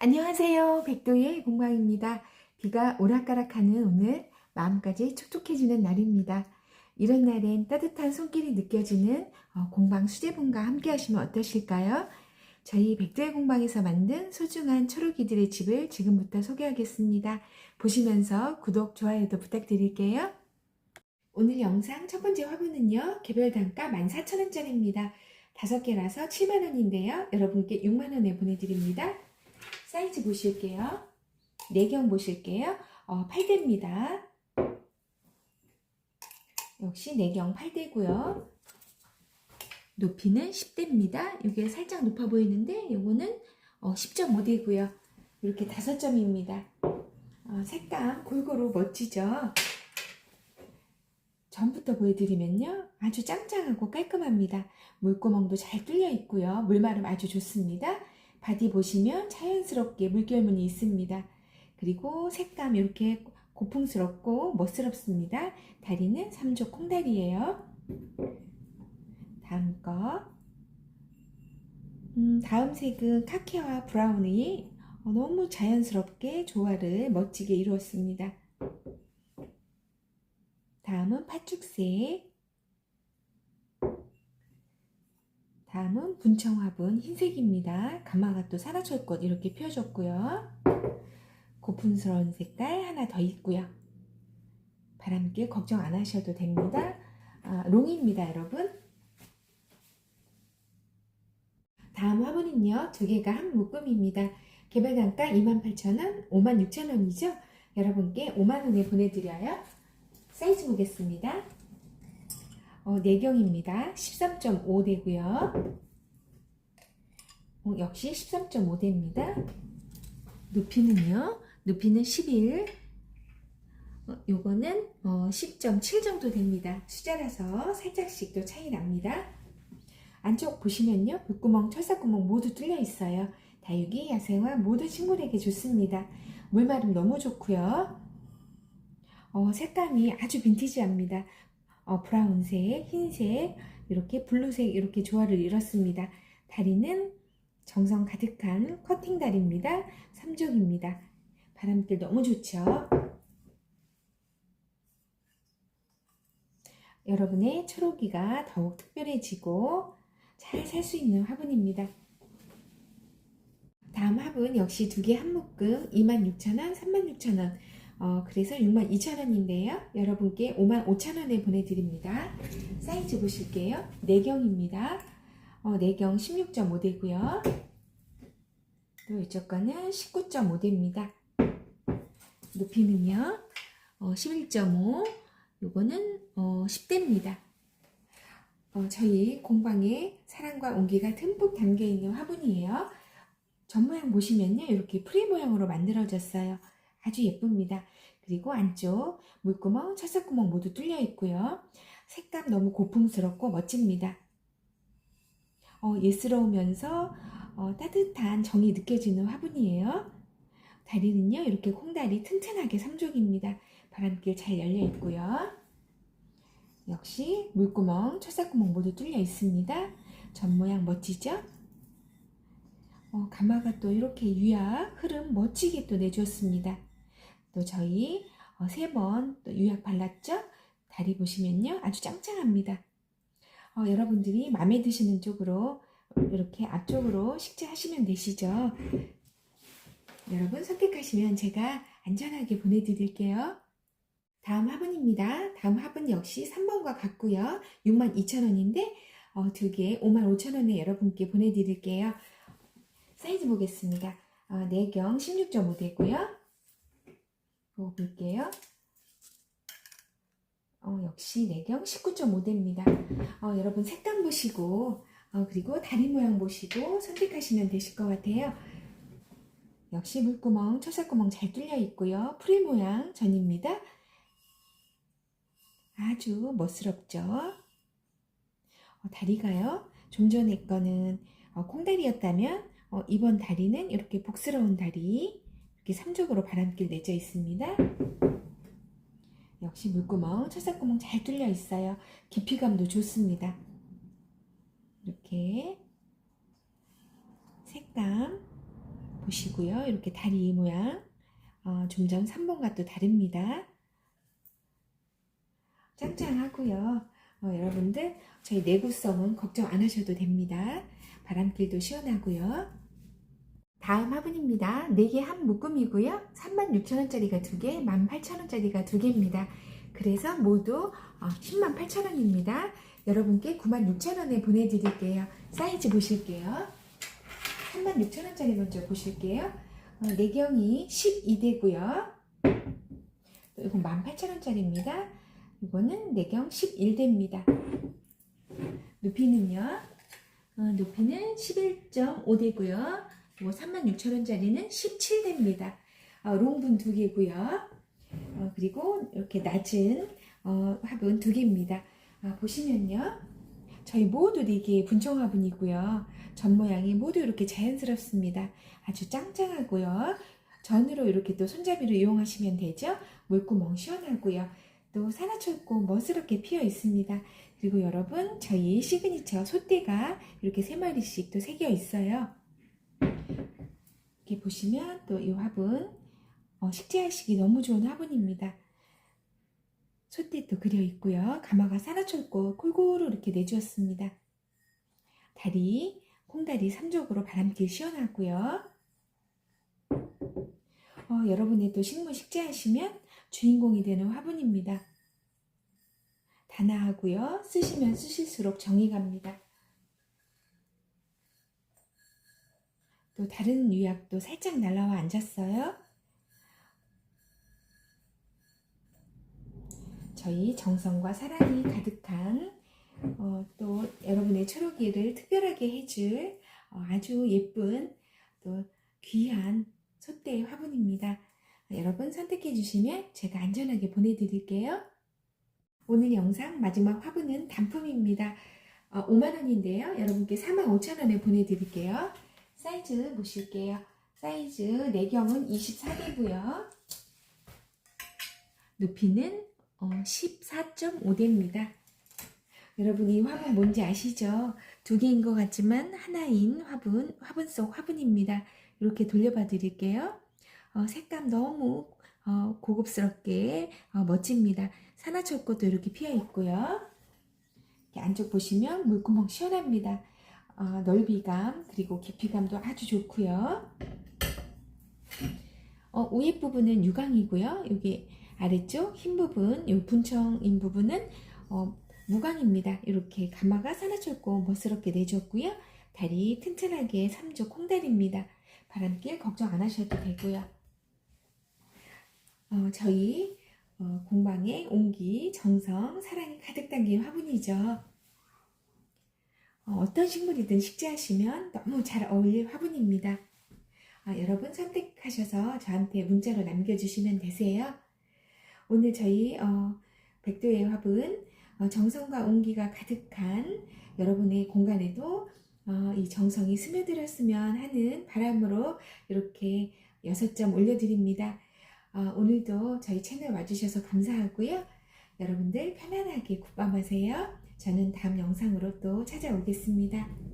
안녕하세요. 백도의 공방입니다. 비가 오락가락하는 오늘 마음까지 촉촉해지는 날입니다. 이런 날엔 따뜻한 손길이 느껴지는 어, 공방 수제분과 함께 하시면 어떠실까요? 저희 백도의 공방에서 만든 소중한 초록이들의 집을 지금부터 소개하겠습니다. 보시면서 구독, 좋아요도 부탁드릴게요. 오늘 영상 첫 번째 화분은요, 개별 단가 14,000원짜리입니다. 5개라서 7만원인데요. 여러분께 6만원에 보내드립니다. 사이즈 보실게요. 내경 보실게요. 어, 8대입니다. 역시 내경 8대고요. 높이는 10대입니다. 이게 살짝 높아 보이는데 이거는 어, 10.5대고요. 이렇게 5점입니다. 어, 색감 골고루 멋지죠? 전부터 보여드리면요. 아주 짱짱하고 깔끔합니다. 물구멍도 잘 뚫려 있고요. 물마름 아주 좋습니다. 바디 보시면 자연스럽게 물결무늬 있습니다. 그리고 색감 이렇게 고풍스럽고 멋스럽습니다. 다리는 삼족 콩다리예요. 다음 거. 음, 다음 색은 카키와 브라운이 너무 자연스럽게 조화를 멋지게 이루었습니다. 다음은 팥죽색. 다음은 분청화분 흰색입니다. 가마가 또 사라철꽃 이렇게 피워줬고요. 고풍스러운 색깔 하나 더 있고요. 바람길 걱정 안 하셔도 됩니다. 아, 롱입니다, 여러분. 다음 화분은요, 두 개가 한 묶음입니다. 개별 단가 28,000원, 56,000원이죠? 여러분께 5만원에 보내드려요. 사이즈 보겠습니다. 어, 내경입니다. 13.5대고요. 어, 역시 13.5대입니다. 높이는요. 높이는 11. 어, 요거는 어, 10.7 정도 됩니다. 숫자라서 살짝씩 또 차이 납니다. 안쪽 보시면요. 물구멍, 철사구멍 모두 뚫려 있어요. 다육이, 야생화 모두 식물에게 좋습니다. 물마름 너무 좋고요. 어, 색감이 아주 빈티지합니다. 어, 브라운색, 흰색, 이렇게 블루색 이렇게 조화를 이뤘습니다. 다리는 정성 가득한 커팅 다리입니다. 3족입니다. 바람길 너무 좋죠? 여러분의 초록이가 더욱 특별해지고 잘 살 수 있는 화분입니다. 다음 화분 역시 두 개 한 묶음 26,000원, 36,000원 어, 그래서 62,000원인데요. 여러분께 55,000원에 보내드립니다. 사이즈 보실게요. 내경입니다. 어, 내경 16.5대고요. 또 이쪽 거는 19.5대입니다. 높이는요. 어, 11.5 요거는 어, 10대입니다. 어, 저희 공방에 사랑과 온기가 듬뿍 담겨있는 화분이에요. 전모양 보시면요. 이렇게 프리 모양으로 만들어졌어요. 아주 예쁩니다. 그리고 안쪽 물구멍, 철사구멍 모두 뚫려 있고요. 색감 너무 고풍스럽고 멋집니다. 어, 예스러우면서 어, 따뜻한 정이 느껴지는 화분이에요. 다리는요, 이렇게 콩다리 튼튼하게 3족입니다. 바람길 잘 열려 있고요. 역시 물구멍, 철사구멍 모두 뚫려 있습니다. 전 모양 멋지죠? 어, 가마가 또 이렇게 유약, 흐름 멋지게 또 내주었습니다. 또 저희 어, 세번 또 유약 발랐죠? 다리 보시면요. 아주 짱짱합니다. 어, 여러분들이 마음에 드시는 쪽으로 이렇게 앞쪽으로 식재하시면 되시죠. 여러분 선택하시면 제가 안전하게 보내드릴게요. 다음 화분입니다. 다음 화분 역시 3번과 같고요. 62,000원인데 어, 두 개 55,000원에 여러분께 보내드릴게요. 사이즈 보겠습니다. 어, 내경 16.5대고요. 볼게요. 어, 역시 내경 19.5대입니다. 어, 여러분 색감 보시고 어, 그리고 다리 모양 보시고 선택하시면 되실 것 같아요. 역시 물구멍, 철사구멍 잘 뚫려 있고요. 프리 모양 전입니다. 아주 멋스럽죠? 어, 다리가요. 좀 전에 거는 어, 콩다리였다면 어, 이번 다리는 이렇게 복스러운 다리 이렇게 3쪽으로 바람길 내져 있습니다. 역시 물구멍, 철사구멍 잘 뚫려 있어요. 깊이감도 좋습니다. 이렇게 색감 보시고요. 이렇게 다리 모양 어, 좀 전 3번과 또 다릅니다. 짱짱하고요. 어, 여러분들 저희 내구성은 걱정 안 하셔도 됩니다. 바람길도 시원하고요. 다음 화분입니다. 4개 한 묶음이고요. 36,000원짜리가 2개, 18,000원짜리가 2개입니다. 그래서 모두 108,000원입니다. 여러분께 96,000원에 보내드릴게요. 사이즈 보실게요. 36,000원짜리 먼저 보실게요. 어, 내경이 12대고요. 이건 18,000원짜리입니다. 이거는 내경 11대입니다. 높이는요. 어, 높이는 11.5대고요. 이거 36,000원짜리는 17대입니다. 어, 롱분 두 개고요. 어, 그리고 이렇게 낮은 어, 화분 두 개입니다. 아, 보시면요. 저희 모두 4개의 분청 화분이고요. 전 모양이 모두 이렇게 자연스럽습니다. 아주 짱짱하고요. 전으로 이렇게 또 손잡이로 이용하시면 되죠. 물구멍 시원하고요. 또 산화철고 멋스럽게 피어 있습니다. 그리고 여러분 저희 시그니처 소떼가 이렇게 세 마리씩 또 새겨 있어요. 이렇게 보시면 또 이 화분 어, 식재하시기 너무 좋은 화분입니다. 소떼도 그려 있고요. 가마가 산화철고 골고루 이렇게 내주었습니다. 다리, 콩다리 3족으로 바람길 시원하고요. 어, 여러분의 또 식물 식재하시면 주인공이 되는 화분입니다. 단아하고요. 쓰시면 쓰실수록 정이 갑니다. 또 다른 유약도 살짝 날라와 앉았어요. 저희 정성과 사랑이 가득한 어, 또 여러분의 초록이를 특별하게 해줄 어, 아주 예쁜 또 귀한 소떼 화분입니다. 여러분 선택해 주시면 제가 안전하게 보내드릴게요. 오늘 영상 마지막 화분은 단품입니다. 어, 5만원인데요. 여러분께 45,000원에 보내드릴게요. 사이즈 보실게요. 사이즈 내경은 24대고요. 높이는 어, 14.5대입니다. 여러분 이 화분 뭔지 아시죠? 두 개인 것 같지만 하나인 화분, 화분 속 화분입니다. 이렇게 돌려봐 드릴게요. 어, 색감 너무 어, 고급스럽게 어, 멋집니다. 산화철꽃도 이렇게 피어 있고요. 이렇게 안쪽 보시면 물구멍 시원합니다. 어, 넓이감 그리고 깊이감도 아주 좋고요. 어, 위에 부분은 유광이고요. 여기 아래쪽 흰 부분, 이 분청인 부분은 어, 무광입니다. 이렇게 가마가 산화철고 멋스럽게 내줬고요. 다리 튼튼하게 3조 콩다리입니다. 바람길 걱정 안 하셔도 되고요. 어, 저희 어, 공방에 온기, 정성, 사랑이 가득 담긴 화분이죠. 어, 떤 식물이든 식재하시면 너무 잘 어울릴 화분입니다. 아, 여러분 선택하셔서 저한테 문자로 남겨주시면 되세요. 오늘 저희 어, 백도의 화분 어, 정성과 온기가 가득한 여러분의 공간에도 어, 이 정성이 스며들었으면 하는 바람으로 이렇게 6점 올려드립니다. 어, 오늘도 저희 채널 와주셔서 감사하고요. 여러분들 편안하게 굿밤 하세요. 저는 다음 영상으로 또 찾아오겠습니다.